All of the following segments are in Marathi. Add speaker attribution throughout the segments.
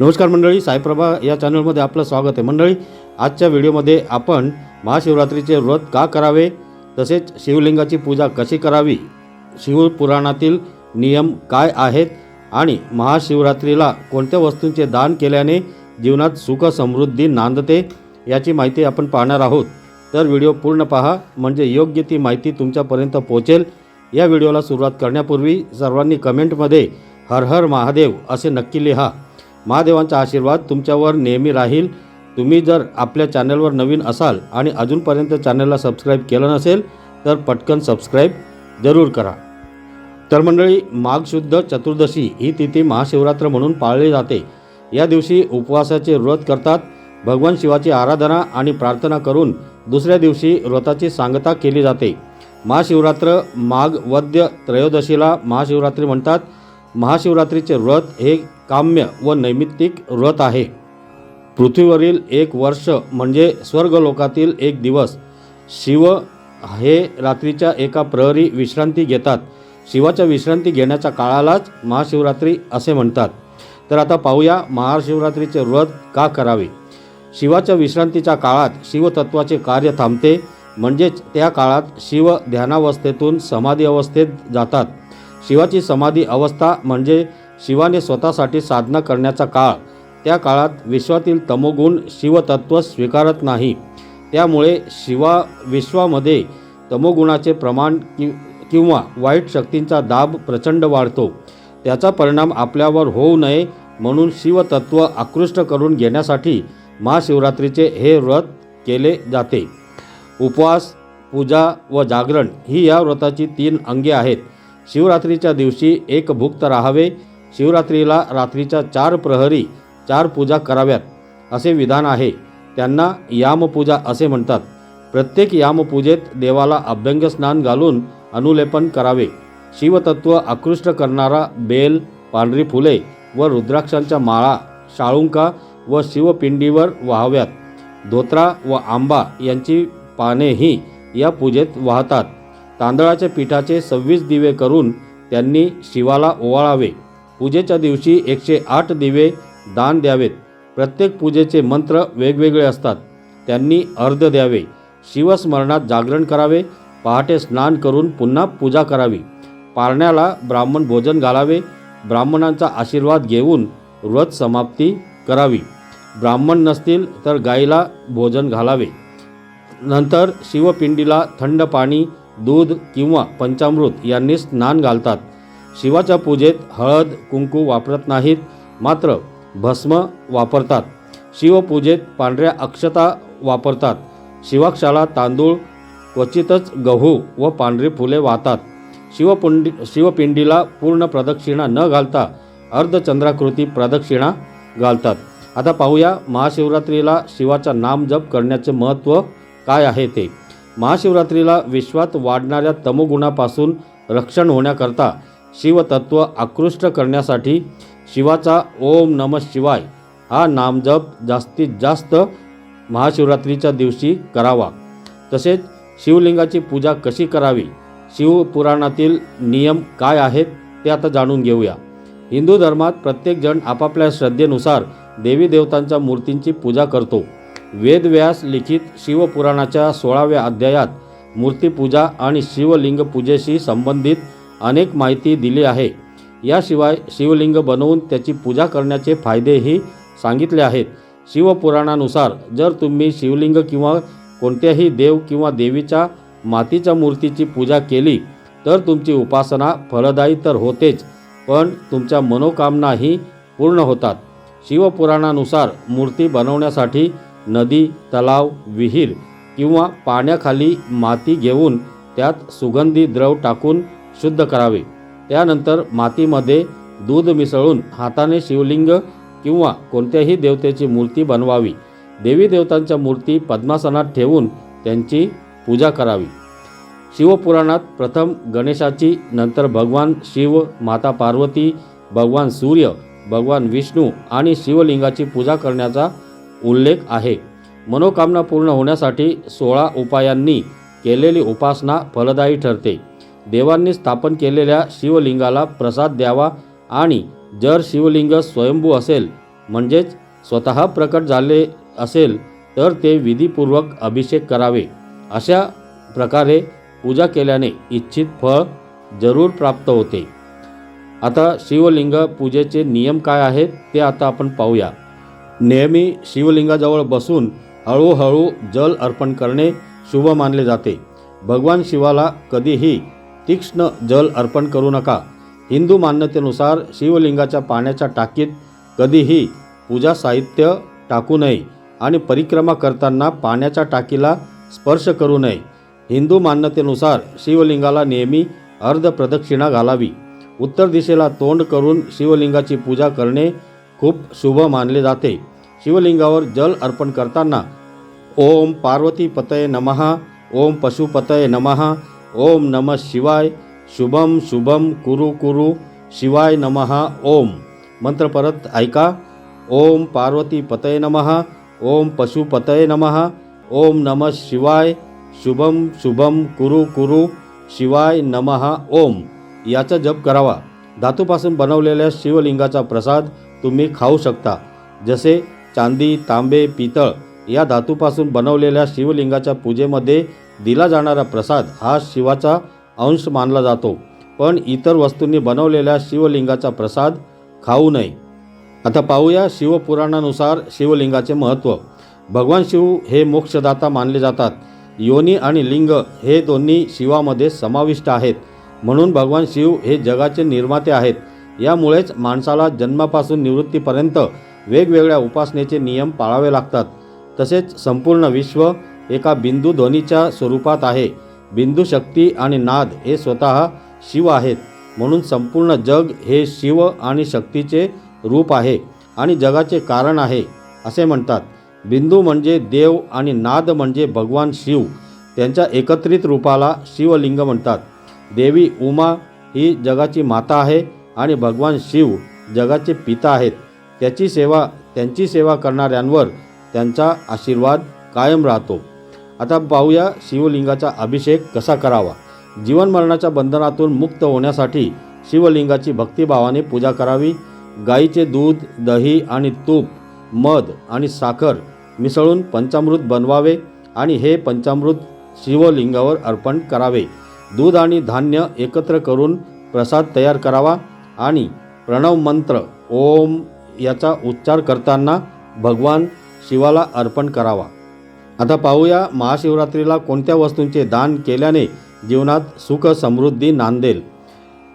Speaker 1: नमस्कार मंडळी साईप्रभा या चॅनलमध्ये आपलं स्वागत आहे. मंडळी आजच्या व्हिडिओमध्ये आपण महाशिवरात्रीचे व्रत का करावे तसेच शिवलिंगाची पूजा कशी करावी शिवपुराणातील नियम काय आहेत आणि महाशिवरात्रीला कोणत्या वस्तूंचे दान केल्याने जीवनात सुख समृद्धी नांदते याची माहिती आपण पाहणार आहोत. तर व्हिडिओ पूर्ण पहा म्हणजे योग्य ती माहिती तुमच्यापर्यंत पोहोचेल. या व्हिडिओला सुरुवात करण्यापूर्वी सर्वांनी कमेंटमध्ये हर हर महादेव असे नक्की लिहा. महादेवांचा आशीर्वाद तुमच्यावर नेहमी राहील. तुम्ही जर आपल्या चॅनलवर नवीन असाल आणि अजूनपर्यंत चॅनलला सबस्क्राईब केलं नसेल तर पटकन सबस्क्राईब जरूर करा. तर मंडळी माघशुद्ध चतुर्दशी ही तिथी महाशिवरात्र म्हणून पाळली जाते. या दिवशी उपवासाचे व्रत करतात. भगवान शिवाची आराधना आणि प्रार्थना करून दुसऱ्या दिवशी व्रताची सांगता केली जाते. महाशिवरात्र माघ वद्य त्रयोदशीला महाशिवरात्री म्हणतात. महाशिवरात्रीचे व्रत हे काम्य व नैमित्तिक व्रत आहे. पृथ्वीवरील एक वर्ष म्हणजे स्वर्गलोकातील एक दिवस. शिव हे रात्रीच्या एका प्रहरी विश्रांती घेतात. शिवाच्या विश्रांती घेण्याच्या काळालाच महाशिवरात्री असे म्हणतात. तर आता पाहूया महाशिवरात्रीचे व्रत का करावे? शिवाच्या विश्रांतीच्या काळात शिवतत्वाचे कार्य थांबते. म्हणजेच त्या काळात शिव ध्यानावस्थेतून समाधी अवस्थेत जातात. शिवाची समाधी अवस्था म्हणजे शिवाने स्वतःसाठी साधना करण्याचा काळ. त्या काळात विश्वातील तमोगुण शिवतत्व स्वीकारत नाही. त्यामुळे शिवा विश्वामध्ये तमोगुणाचे प्रमाण कि किंवा वाईट शक्तींचा दाब प्रचंड वाढतो. त्याचा परिणाम आपल्यावर होऊ नये म्हणून शिवतत्व आकृष्ट करून घेण्यासाठी महाशिवरात्रीचे हे व्रत केले जाते. उपवास पूजा व जागरण ही या व्रताची तीन अंगे आहेत. शिवरात्रीच्या दिवशी एक भुक्त राहावे. शिवरात्रीला रात्रीच्या चार प्रहरी चार पूजा कराव्यात असे विधान आहे. त्यांना यामपूजा असे म्हणतात. प्रत्येक यामपूजेत देवाला अभ्यंग स्नान घालून अनुलेपन करावे. शिवतत्व आकृष्ट करणारा बेल पांढरी फुले व रुद्राक्षांच्या माळा शाळुंका व शिवपिंडीवर वाहाव्यात. धोत्रा व आंबा यांची पानेही या पूजेत वाहतात. तांदळाच्या पिठाचे सव्वीस दिवे करून त्यांनी शिवाला ओवाळावे. पूजेच्या दिवशी एकशे आठ दिवे दान द्यावेत. प्रत्येक पूजेचे मंत्र वेगवेगळे असतात. त्यांनी अर्ध द्यावे. शिवस्मरणात जागरण करावे. पहाटे स्नान करून पुन्हा पूजा करावी. पारण्याला ब्राह्मण भोजन घालावे. ब्राह्मणांचा आशीर्वाद घेऊन व्रत समाप्ती करावी. ब्राह्मण नसतील तर गाईला भोजन घालावे. नंतर शिवपिंडीला थंड पाणी दूध किंवा पंचामृत यांनी स्नान घालतात. शिवाच्या पूजेत हळद कुंकू वापरत नाहीत मात्र भस्म वापरतात. शिवपूजेत पांढऱ्या अक्षता वापरतात. शिवाक्षाला तांदूळ क्वचितच गहू व पांढरी फुले वाहतात. शिवपुंडी शिवपिंडीला पूर्ण प्रदक्षिणा न घालता अर्धचंद्राकृती प्रदक्षिणा घालतात. आता पाहूया महाशिवरात्रीला शिवाचा नाम जप करण्याचे महत्त्व काय आहे ते. महाशिवरात्रीला विश्वात वाढणाऱ्या तमोगुणापासून रक्षण होण्याकरता शिवतत्व आकृष्ट करण्यासाठी शिवाचा ओम नम शिवाय हा नामजप जास्तीत जास्त महाशिवरात्रीच्या दिवशी करावा. तसेच शिवलिंगाची पूजा कशी करावी? शिवपुराणातील नियम काय आहेत? ते आता जाणून घेऊया. हिंदू धर्मात प्रत्येकजण आपापल्या श्रद्धेनुसार देवी देवतांच्या मूर्तींची पूजा करतो. वेदव्यास लिखित शिवपुराणाच्या सोळाव्या अध्यायात मूर्तीपूजा आणि शिवलिंग पूजेशी संबंधित अनेक माहिती दिली आहे. याशिवाय शिवलिंग बनवून त्याची पूजा करण्याचे फायदेही सांगितले आहेत. शिवपुराणानुसार जर तुम्ही शिवलिंग किंवा कोणत्याही देव किंवा देवीच्या मातीच्या मूर्तीची पूजा केली तर तुमची उपासना फलदायी तर होतेच पण तुमच्या मनोकामनाही पूर्ण होतात. शिवपुराणानुसार मूर्ती बनवण्यासाठी नदी तलाव विहीर किंवा पाण्याखाली माती घेऊन त्यात सुगंधी द्रव टाकून शुद्ध करावे. त्यानंतर मातीमध्ये दूध मिसळून हाताने शिवलिंग किंवा कोणत्याही देवतेची मूर्ती बनवावी. देवी देवतांच्या मूर्ती पद्मासनात ठेवून त्यांची पूजा करावी. शिवपुराणात प्रथम गणेशाची नंतर भगवान शिव माता पार्वती भगवान सूर्य भगवान विष्णू आणि शिवलिंगाची पूजा करण्याचा उल्लेख आहे. मनोकामना पूर्ण होण्यासाठी सोळा उपायांनी केलेली उपासना फलदायी ठरते. देवांनी स्थापन केलेल्या शिवलिंगाला प्रसाद द्यावा आणि जर शिवलिंग स्वयंभू असेल म्हणजेच स्वतः प्रकट झाले असेल तर ते विधीपूर्वक अभिषेक करावे. अशा प्रकारे पूजा केल्याने इच्छित फळ जरूर प्राप्त होते. आता शिवलिंग पूजेचे नियम काय आहेत ते आता आपण पाहूया. नेहमी शिवलिंगाजवळ बसून हळूहळू जल अर्पण करणे शुभ मानले जाते. भगवान शिवाला कधीही तीक्ष्ण जल अर्पण करू नका. हिंदू मान्यतेनुसार शिवलिंगाच्या पाण्याच्या टाकीत कधीही पूजा साहित्य टाकू नये आणि परिक्रमा करताना पाण्याच्या टाकीला स्पर्श करू नये. हिंदू मान्यतेनुसार शिवलिंगाला नेहमी अर्धप्रदक्षिणा घालावी. उत्तर दिशेला तोंड करून शिवलिंगाची पूजा करणे खूप शुभ मानले जाते. शिवलिंगावर जल अर्पण करताना ओम पार्वती पतये नमः ओम पशुपतये नमः ओम नमः शिवाय शुभम शुभम कुरु कुरु शिवाय नमः ओम. मंत्र परत ऐका. ओम पार्वती पतये नमः ओम पशुपतये नमः ओम नमः शिवाय शुभम शुभम कुरु कुरु शिवाय नमः ओम. याचा जप करावा. धातूपासून बनवलेल्या शिवलिंगाचा प्रसाद तुम्ही खाऊ शकता. जसे चांदी तांबे पितळ या धातूपासून बनवलेल्या शिवलिंगाच्या पूजेमध्ये दिला जाणारा प्रसाद हा शिवाचा अंश मानला जातो. पण इतर वस्तूंनी बनवलेल्या शिवलिंगाचा प्रसाद खाऊ नये. आता पाहूया शिवपुराणानुसार शिवलिंगाचे महत्त्व. भगवान शिव हे मोक्षदाता मानले जातात. योनी आणि लिंग हे दोन्ही शिवामध्ये समाविष्ट आहेत. म्हणून भगवान शिव हे जगाचे निर्माते आहेत. यामुळेच माणसाला जन्मापासून निवृत्तीपर्यंत वेगवेगळ्या उपासनेचे नियम पाळावे लागतात. तसेच संपूर्ण विश्व एका बिंदू ध्वनीच्या स्वरूपात आहे. बिंदू शक्ती आणि नाद हे स्वतः शिव आहेत. म्हणून संपूर्ण जग हे शिव आणि शक्तीचे रूप आहे आणि जगाचे कारण आहे असे म्हणतात. बिंदू म्हणजे देव आणि नाद म्हणजे भगवान शिव. त्यांच्या एकत्रित रूपाला शिवलिंग म्हणतात. देवी उमा ही जगाची माता आहे आणि भगवान शिव जगाचे पिता आहेत. त्याची सेवा त्यांची सेवा करणाऱ्यांवर त्यांचा आशीर्वाद कायम राहतो. आता पाहूया शिवलिंगाचा अभिषेक कसा करावा. जीवन मरणाच्या बंधनातून मुक्त होण्यासाठी शिवलिंगाची भक्तिभावाने पूजा करावी. गाईचे दूध दही आणि तूप मध आणि साखर मिसळून पंचामृत बनवावे आणि हे पंचामृत शिवलिंगावर अर्पण करावे. दूध आणि धान्य एकत्र करून प्रसाद तयार करावा आणि प्रणव मंत्र ओम याचा उच्चार करताना भगवान शिवाला अर्पण करावा. आता पाहूया महाशिवरात्रीला कोणत्या वस्तूंचे दान केल्याने जीवनात सुख समृद्धी नांदेल.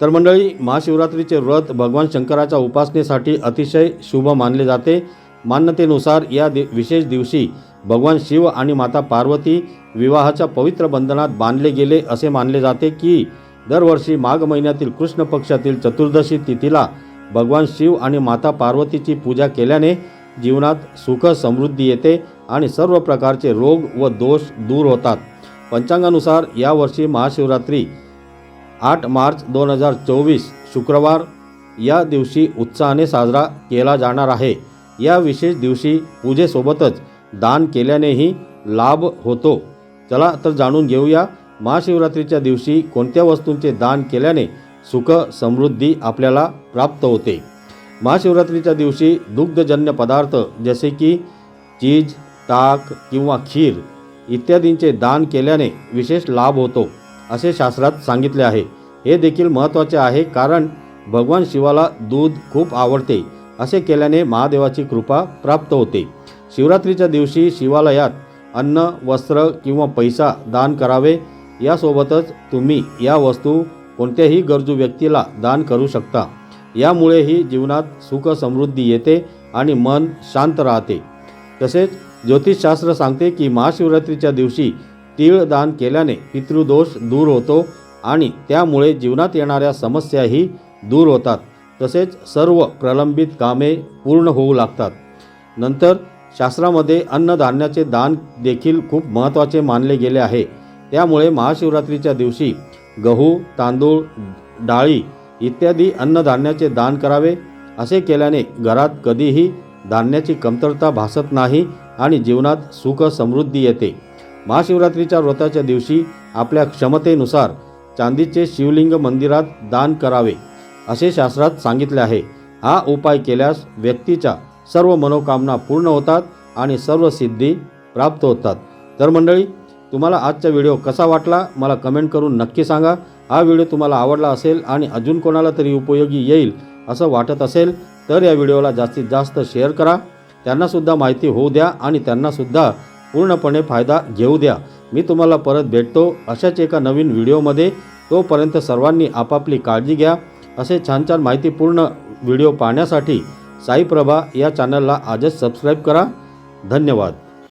Speaker 1: तर मंडळी महाशिवरात्रीचे व्रत भगवान शंकराच्या उपासनेसाठी अतिशय शुभ मानले जाते. मान्यतेनुसार या दि विशेष दिवशी भगवान शिव आणि माता पार्वती विवाहाच्या पवित्र बंधनात बांधले गेले असे मानले जाते की दरवर्षी माघ महिन्यातील कृष्ण पक्षातील चतुर्दशी तिथीला भगवान शिव आणि माता पार्वतीची पूजा केल्याने जीवनात सुख समृद्धी येते आणि सर्व प्रकारचे रोग व दोष दूर होतात. पंचांगानुसार यावर्षी महाशिवरात्री आठ मार्च दोन हजार चोवीस शुक्रवार या दिवशी उत्साहाने साजरा केला जाणार आहे. या विशेष दिवशी पूजेसोबतच दान केल्यानेही लाभ होतो. चला तर जाणून घेऊया महाशिवरात्रीच्या दिवशी कोणत्या वस्तूंचे दान केल्याने सुख समृद्धी आपल्याला प्राप्त होते. महाशिवरात्रीच्या दिवशी दुग्धजन्य पदार्थ जसे की चीज ताक किंवा खीर इत्यादींचे दान केल्याने विशेष लाभ होतो असे शास्त्रात सांगितले आहे. हे देखील महत्त्वाचे आहे कारण भगवान शिवाला दूध खूप आवडते असे केल्याने महादेवाची कृपा प्राप्त होते. शिवरात्रीच्या दिवशी शिवालयात अन्न वस्त्र किंवा पैसा दान करावे यासोबतच तुम्ही या वस्तू कोणत्याही गरजू व्यक्तीला दान करू शकता. यामुळेही जीवनात सुख समृद्धी येते आणि मन शांत राहते. तसेच ज्योतिषशास्त्र सांगते की महाशिवरात्रीच्या दिवशी तीळ दान केल्याने पितृदोष दूर होतो आणि त्यामुळे जीवनात येणाऱ्या समस्याही दूर होतात. तसेच सर्व प्रलंबित कामे पूर्ण होऊ लागतात. नंतर शास्त्रामध्ये अन्नधान्याचे दान देखील खूप महत्त्वाचे मानले गेले आहे. त्यामुळे महाशिवरात्रीच्या दिवशी गहू तांदूळ डाळी इत्यादी अन्नधान्याचे दान करावे. असे केल्याने घरात कधीही धान्याची कमतरता भासत नाही आणि जीवनात सुख समृद्धी येते. महाशिवरात्रीच्या व्रताच्या दिवशी आपल्या क्षमतेनुसार चांदीचे शिवलिंग मंदिरात दान करावे असे शास्त्रात सांगितले आहे. हा उपाय केल्यास व्यक्तीच्या सर्व मनोकामना पूर्ण होतात आणि सर्व सिद्धी प्राप्त होतात. तर मंडळी तुम्हाला आजचा व्हिडिओ कसा वाटला मला कमेंट करून नक्की सांगा. हा व्हिडिओ तुम्हाला आवडला असेल आणि अजून कोणाला तरी उपयोगी येईल असं वाटत असेल तर या व्हिडिओला जास्तीत जास्त शेअर करा. त्यांनासुद्धा माहिती होऊ द्या आणि त्यांनासुद्धा पूर्णपणे फायदा घेऊ द्या. मी तुम्हाला परत भेटतो अशाच एका नवीन व्हिडिओमध्ये. तोपर्यंत सर्वांनी आपापली काळजी घ्या. असे छान छान माहितीपूर्ण व्हिडिओ पाहण्यासाठी साईप्रभा या चॅनलला आजच सबस्क्राईब करा. धन्यवाद.